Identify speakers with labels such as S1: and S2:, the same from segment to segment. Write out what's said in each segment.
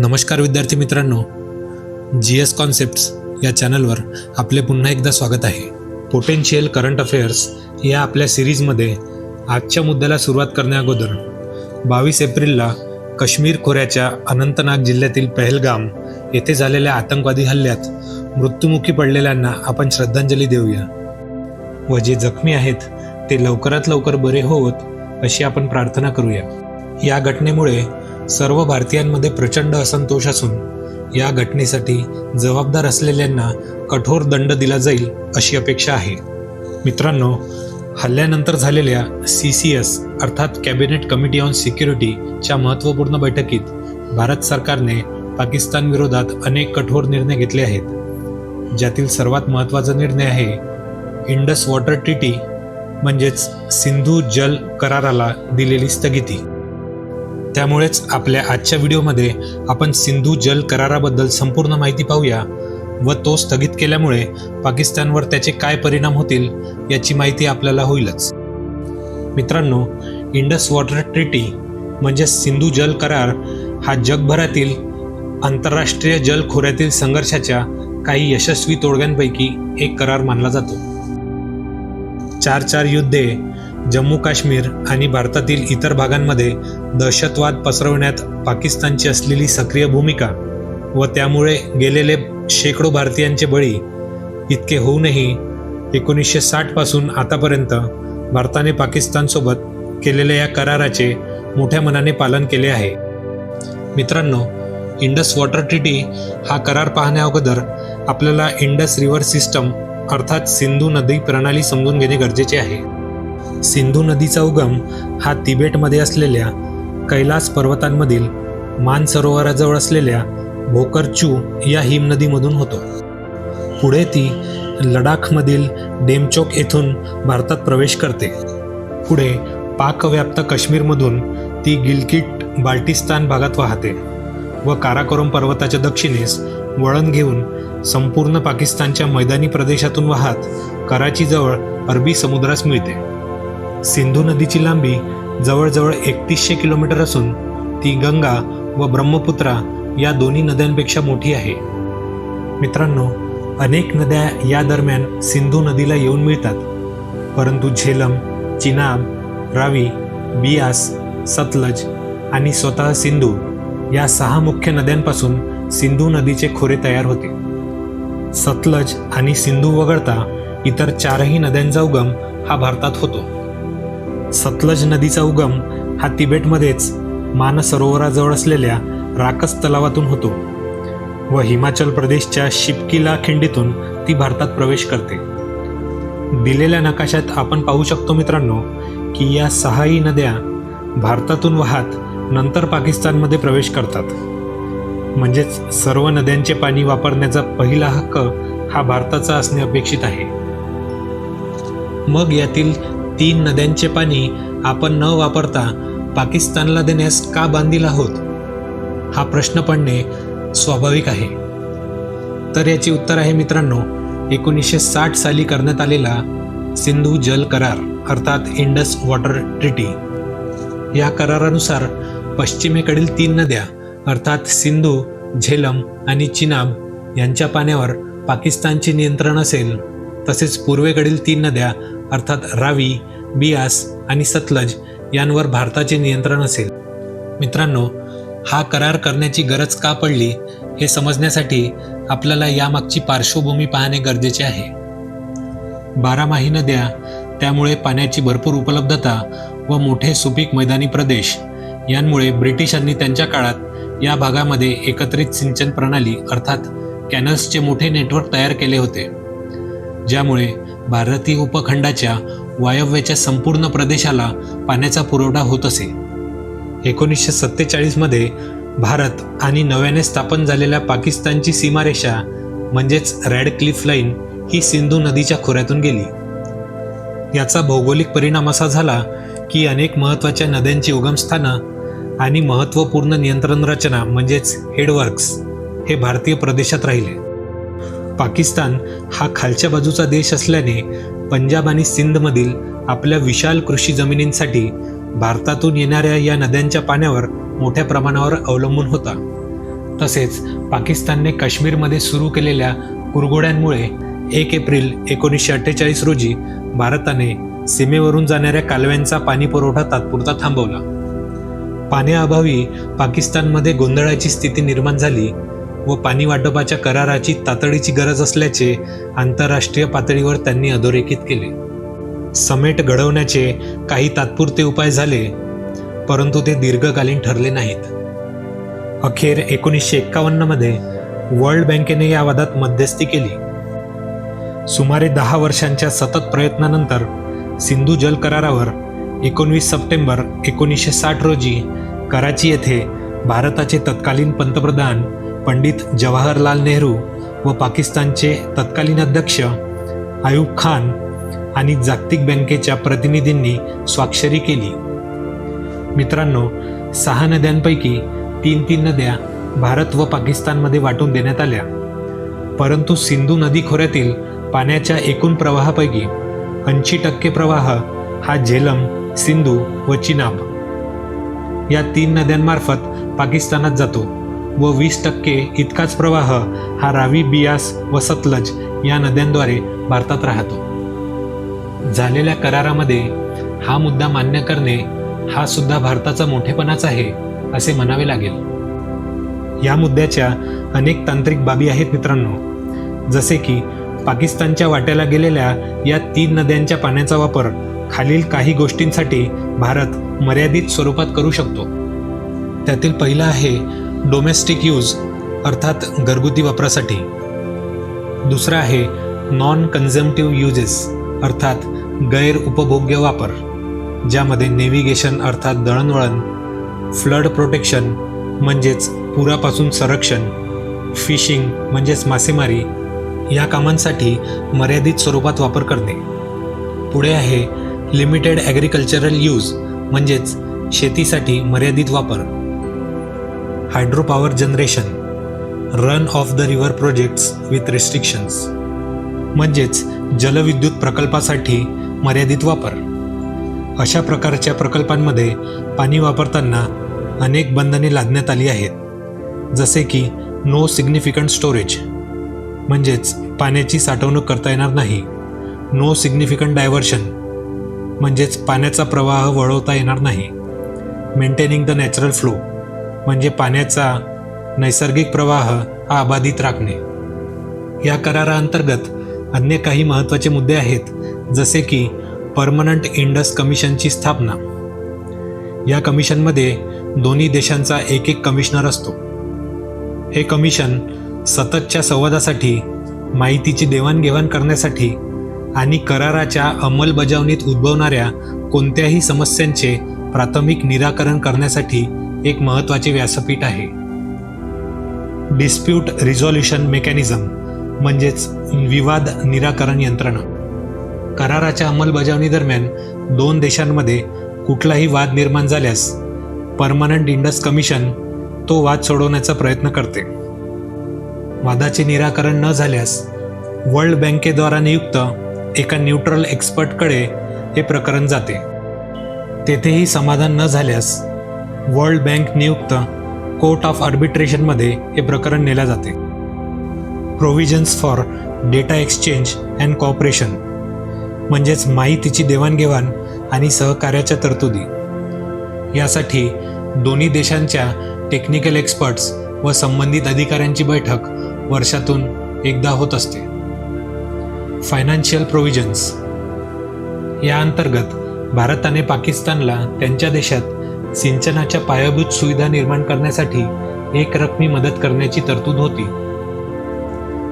S1: नमस्कार विद्यार्थी मित्रांनो जी एस कॉन्सेप्ट्स या चॅनलवर आपले पुन्हा एकदा स्वागत आहे. पोटेन्शियल करंट अफेअर्स या आपल्या सिरीजमध्ये आजच्या मुद्द्याला सुरुवात करण्याअगोदर बावीस एप्रिलला काश्मीर खोऱ्याच्या अनंतनाग जिल्ह्यातील पहलगाम येथे झालेल्या आतंकवादी हल्ल्यात मृत्युमुखी पडलेल्यांना आपण श्रद्धांजली देऊया. व जे जखमी आहेत ते लवकरात लवकर बरे होवत अशी आपण प्रार्थना करूया. या घटनेमुळे सर्व भारतीयांमध्ये प्रचंड असंतोष असून या घटनेसाठी जबाबदार असलेल्यांना कठोर दंड दिला जाईल अशी अपेक्षा आहे. मित्रांनो हल्ल्यानंतर झालेल्या सी सी एस अर्थात कॅबिनेट कमिटी ऑन सिक्युरिटीच्या महत्त्वपूर्ण बैठकीत भारत सरकारने पाकिस्तान विरोधात अनेक कठोर निर्णय घेतले आहेत. ज्यातील सर्वात महत्त्वाचा निर्णय आहे इंडस वॉटर ट्रिटी म्हणजेच सिंधू जल कराराला दिलेली स्थगिती. त्यामुळेच आपल्या आजच्या व्हिडिओमध्ये आपण सिंधू जल कराराबद्दल संपूर्ण माहिती पाहूया व तो स्थगित केल्यामुळे पाकिस्तानवर त्याचे काय परिणाम होतील याची माहिती आपल्याला होईलच. मित्रांनो इंडस वॉटर ट्रिटी म्हणजे सिंधू जल करार हा जगभरातील आंतरराष्ट्रीय जल खोऱ्यातील संघर्षाच्या काही यशस्वी तोडग्यांपैकी एक करार मानला जातो. चार चार युद्धे जम्मू काश्मीर आणि भारतातील इतर भागांमध्ये दहशतवाद पसरवण्यात पाकिस्तानची असलेली सक्रिय भूमिका व त्यामुळे गेलेले शेकडो भारतीयांचे बळी इतके होऊनही एकोणीसशे साठपासून आतापर्यंत भारताने पाकिस्तानसोबत केलेल्या या कराराचे मोठ्या मनाने पालन केले आहे. मित्रांनो इंडस वॉटर ट्रिटी हा करार पाहण्याअगोदर आपल्याला इंडस रिव्हर सिस्टम अर्थात सिंधू नदी प्रणाली समजून घेणे गरजेचे आहे. सिंधू नदीचा उगम हा तिबेटमध्ये असलेल्या कैलास पर्वतांमधील मानसरोवराजवळ असलेल्या भोकरचू या हिमनदीमधून होतो. पुढे ती लडाखमधील डेमचोक येथून भारतात प्रवेश करते. पुढे पाकव्याप्त काश्मीरमधून ती गिलकिट बाल्टिस्तान भागात वाहते व काराकोरम पर्वताच्या दक्षिणेस वळण घेऊन संपूर्ण पाकिस्तानच्या मैदानी प्रदेशातून वाहत कराचीजवळ अरबी समुद्रास मिळते. सिंधू नदीची लांबी जवळजवळ एकतीसशे किलोमीटर असून ती गंगा व ब्रह्मपुत्रा या दोन्ही नद्यांपेक्षा मोठी आहे. मित्रांनो अनेक नद्या या दरम्यान सिंधू नदीला येऊन मिळतात. परंतु झेलम चिनाब रावी बियास सतलज आणि स्वतः सिंधू या सहा मुख्य नद्यांपासून सिंधू नदीचे खोरे तयार होते. सतलज आणि सिंधू वगळता इतर चारही नद्यांचा उगम हा भारतात होतो. सतलज नदीचा उगम हा तिबेटमध्येच मानसरोवराजवळ असलेल्या राकस तलावातून होतो व हिमाचल प्रदेशच्या शिपकिला खिंडीतून ती भारतात प्रवेश करते. दिलेल्या नकाशात आपण पाहू शकतो मित्रांनो की या सहाही नद्या भारतातून वाहत नंतर पाकिस्तानमध्ये प्रवेश करतात. म्हणजेच सर्व नद्यांचे पाणी वापरण्याचा पहिला हक्क हा भारताचा असणे अपेक्षित आहे. मग यातील तीन नद्यांचे पाणी आपण न वापरता पाकिस्तानला देण्यास का बांधील आहोत? हा प्रश्न पडणे स्वाभाविक आहे. तर याचे उत्तर आहे मित्रांनो एकोणीसशे साठ साली करण्यात आलेला सिंधू जल करार अर्थात इंडस वॉटर ट्रिटी. या करारानुसार पश्चिमेकडील तीन नद्या अर्थात सिंधू झेलम आणि चिनाब यांच्या पाण्यावर पाकिस्तानचे नियंत्रण असेल. तसेच पूर्वेकडील तीन नद्या अर्थात रावी बियास आणि सतलज यांवर भारताचे नियंत्रण असेल. मित्रांनो हा करार करण्याची गरज का पडली हे समजण्यासाठी आपल्याला यामागची पार्श्वभूमी पाहणे गरजेचे आहे. बारामाही नद्या त्यामुळे पाण्याची भरपूर उपलब्धता व मोठे सुपीक मैदानी प्रदेश यांमुळे ब्रिटिशांनी त्यांच्या काळात या भागामध्ये एकत्रित सिंचन प्रणाली अर्थात कॅनल्सचे मोठे नेटवर्क तयार केले होते. ज्यामुळे भारतीय उपखंडाच्या वायव्याच्या संपूर्ण प्रदेशाला पाण्याचा पुरवठा होत असे. एकोणीसशे सत्तेचाळीसमध्ये भारत आणि नव्याने स्थापन झालेल्या पाकिस्तानची सीमारेषा म्हणजेच रॅड क्लिफ लाईन ही सिंधू नदीच्या खोऱ्यातून गेली. याचा भौगोलिक परिणाम असा झाला की अनेक महत्त्वाच्या नद्यांची उगमस्थानं आणि महत्त्वपूर्ण नियंत्रण रचना म्हणजेच हेडवर्क्स हे भारतीय प्रदेशात राहिले. पाकिस्तान हा खालच्या बाजूचा देश असल्याने पंजाब आणि सिंधमधील आपल्या विशाल कृषी जमिनींसाठी भारतातून येणाऱ्या या नद्यांच्या पाण्यावर मोठ्या प्रमाणावर अवलंबून होता. तसेच पाकिस्तानने काश्मीरमध्ये सुरू केलेल्या कुरघोड्यांमुळे एक एप्रिल एकोणीसशे अठ्ठेचाळीस रोजी भारताने सीमेवरून जाणाऱ्या कालव्यांचा पाणी पुरवठा तात्पुरता थांबवला. पाण्याअभावी पाकिस्तानमध्ये गोंधळाची स्थिती निर्माण झाली व पाणी वाटपाच्या कराराची तातडीची गरज असल्याचे आंतरराष्ट्रीय पातळीवर त्यांनी अधोरेखित केले. समेट घडवण्याचे काही तात्पुरते उपाय झाले परंतु ते दीर्घकालीन ठरले नाहीत. अखेर एकोणीसशे एक्कावन्नमध्ये वर्ल्ड बँकेने या वादात मध्यस्थी केली. सुमारे दहा वर्षांच्या सतत प्रयत्नानंतर सिंधू जल करारावर एकोणवीस सप्टेंबर एकोणीसशे साठ रोजी कराची येथे भारताचे तत्कालीन पंतप्रधान पंडित जवाहरलाल नेहरू व पाकिस्तानचे तत्कालीन अध्यक्ष आयूब खान आणि जागतिक बँकेच्या प्रतिनिधींनी स्वाक्षरी केली. मित्रांनो सहा नद्यांपैकी तीन तीन नद्या भारत व पाकिस्तानमध्ये वाटून देण्यात आल्या. परंतु सिंधू नदी खोऱ्यातील पाण्याच्या एकूण प्रवाहापैकी ऐंशी टक्के प्रवाह हा झेलम सिंधू व चिनाब या तीन नद्यांमार्फत पाकिस्तानात जातो. व वीस टक्के इतकाच प्रवाह हा रावी बियास व सतलज या नद्यांद्वारे भारतात राहतो. झालेल्या करारामध्ये हा मुद्दा मान्य करणे हा सुद्धा भारताचा मोठेपणाच आहे असे म्हणावे लागेल. या मुद्द्याच्या अनेक तांत्रिक बाबी आहेत मित्रांनो. जसे की पाकिस्तानच्या वाट्याला गेलेल्या या तीन नद्यांच्या पाण्याचा वापर खालील काही गोष्टींसाठी भारत मर्यादित स्वरूपात करू शकतो. त्यातील पहिला आहे डोमेस्टिक यूज अर्थात घरगुती वापरासाठी. दुसरा आहे नॉन कन्झम्टिव्ह युजेस अर्थात गैर उपभोग्य वापर ज्यामध्ये नेव्हिगेशन अर्थात दळणवळण फ्लड प्रोटेक्शन म्हणजेच पुरापासून संरक्षण फिशिंग म्हणजेच मासेमारी या कामांसाठी मर्यादित स्वरूपात वापर करणे. पुढे आहे लिमिटेड ॲग्रिकल्चरल यूज म्हणजेच शेतीसाठी मर्यादित वापर. Hydropower generation run of the river projects with restrictions म्हणजेच जलविद्युत प्रकल्पासाठी मर्यादित वापर. अशा प्रकारच्या प्रकल्पांमध्ये पाणी वापरताना अनेक बंधने लादण्यात आली आहेत. जसे की नो सिग्निफिकंट स्टोरेज म्हणजेच पाण्याची साठवणूक करता येणार नाही. नो सिग्निफिकंट डायव्हर्शन म्हणजेच पाण्याचा प्रवाह वळवता येणार नाही. मेंटेनिंग द नॅचरल फ्लो म्हणजे पाण्याचा नैसर्गिक प्रवाह हा अबाधित राखणे. या कराराअंतर्गत अन्य काही महत्त्वाचे मुद्दे आहेत जसे की परमनंट इंडस कमिशनची स्थापना. या कमिशनमध्ये दोन्ही देशांचा एक एक कमिशनर असतो. हे कमिशन सततच्या संवादासाठी माहितीची देवाणघेवाण करण्यासाठी आणि कराराच्या अंमलबजावणीत उद्भवणाऱ्या कोणत्याही समस्यांचे प्राथमिक निराकरण करण्यासाठी एक महत्त्वाचे व्यासपीठ आहे. डिस्प्यूट रिझॉल्युशन मेकॅनिझम म्हणजेच विवाद निराकरण यंत्रणा. कराराच्या अंमलबजावणी दरम्यान दोन देशांमध्ये कुठलाही वाद निर्माण झाल्यास परमनंट इंडस कमिशन तो वाद सोडवण्याचा प्रयत्न करते. वादाचे निराकरण न झाल्यास वर्ल्ड बँकेद्वारा नियुक्त एका न्यूट्रल एक्सपर्टकडे हे प्रकरण जाते. तेथेही समाधान न झाल्यास वर्ल्ड बँक नियुक्त कोर्ट ऑफ आर्बिट्रेशनमध्ये हे प्रकरण नेल्या जाते. Provisions for data exchange and cooperation म्हणजेच माहितीची देवाणघेवाण आणि सहकार्याच्या तरतुदी. यासाठी दोन्ही देशांच्या टेक्निकल एक्सपर्ट्स व संबंधित अधिकाऱ्यांची बैठक वर्षातून एकदा होत असते. फायनान्शियल प्रोव्हिजन्स या अंतर्गत भारताने पाकिस्तानला त्यांच्या देशात सिंचनाच्या पायाभूत सुविधा निर्माण करण्यासाठी एक रकमी मदत करण्याची तरतूद होती.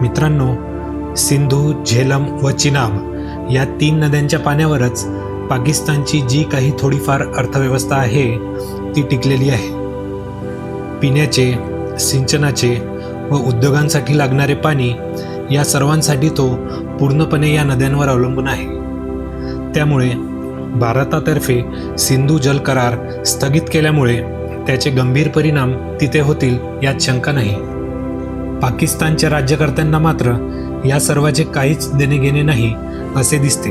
S1: मित्रांनो सिंधू झेलम व चिनाब या तीन नद्यांच्या पाण्यावरच पाकिस्तानची जी काही थोडीफार अर्थव्यवस्था आहे ती टिकलेली आहे. पिण्याचे सिंचनाचे व उद्योगांसाठी लागणारे पाणी या सर्वांसाठी तो पूर्णपणे या नद्यांवर अवलंबून आहे. त्यामुळे भारतातर्फे सिंधू जल करार स्थगित केल्यामुळे त्याचे गंभीर परिणाम तिथे होतील यात शंका नाही. पाकिस्तानच्या राज्यकर्त्यांना मात्र या सर्वाचे काहीच देणे घेणे नाही असे दिसते.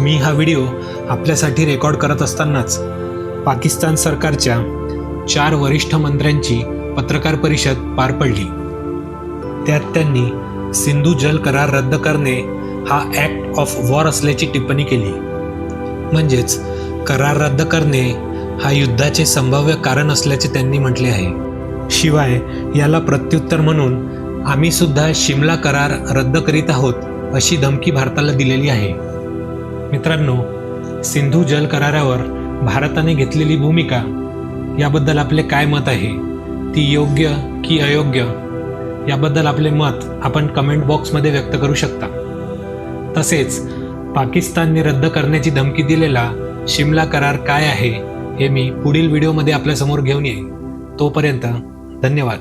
S1: मी हा व्हिडिओ आपल्यासाठी रेकॉर्ड करत असतानाच पाकिस्तान सरकारच्या चार वरिष्ठ मंत्र्यांची पत्रकार परिषद पार पडली. त्यात त्यांनी सिंधू जल करार रद्द करणे हा ॲक्ट ऑफ वॉर असल्याची टिप्पणी केली. म्हणजेच करार रद्द करणे हा युद्धाचे संभाव्य कारण असल्याचे त्यांनी म्हटले आहे. शिवाय याला प्रत्युत्तर म्हणून आम्ही सुद्धा शिमला करार रद्द करीत आहोत अशी धमकी भारताला दिलेली आहे. मित्रांनो सिंधू जल करारावर भारताने घेतलेली भूमिका याबद्दल आपले काय मत आहे? ती योग्य की अयोग्य? याबद्दल आपले मत आपण कमेंट बॉक्समध्ये व्यक्त करू शकता. तसेच पाकिस्तानने रद्द करण्याची धमकी दिलेला शिमला करार काय आहे हे मी पुढील व्हिडिओमध्ये आपल्यासमोर घेऊन येईन. तोपर्यंत धन्यवाद.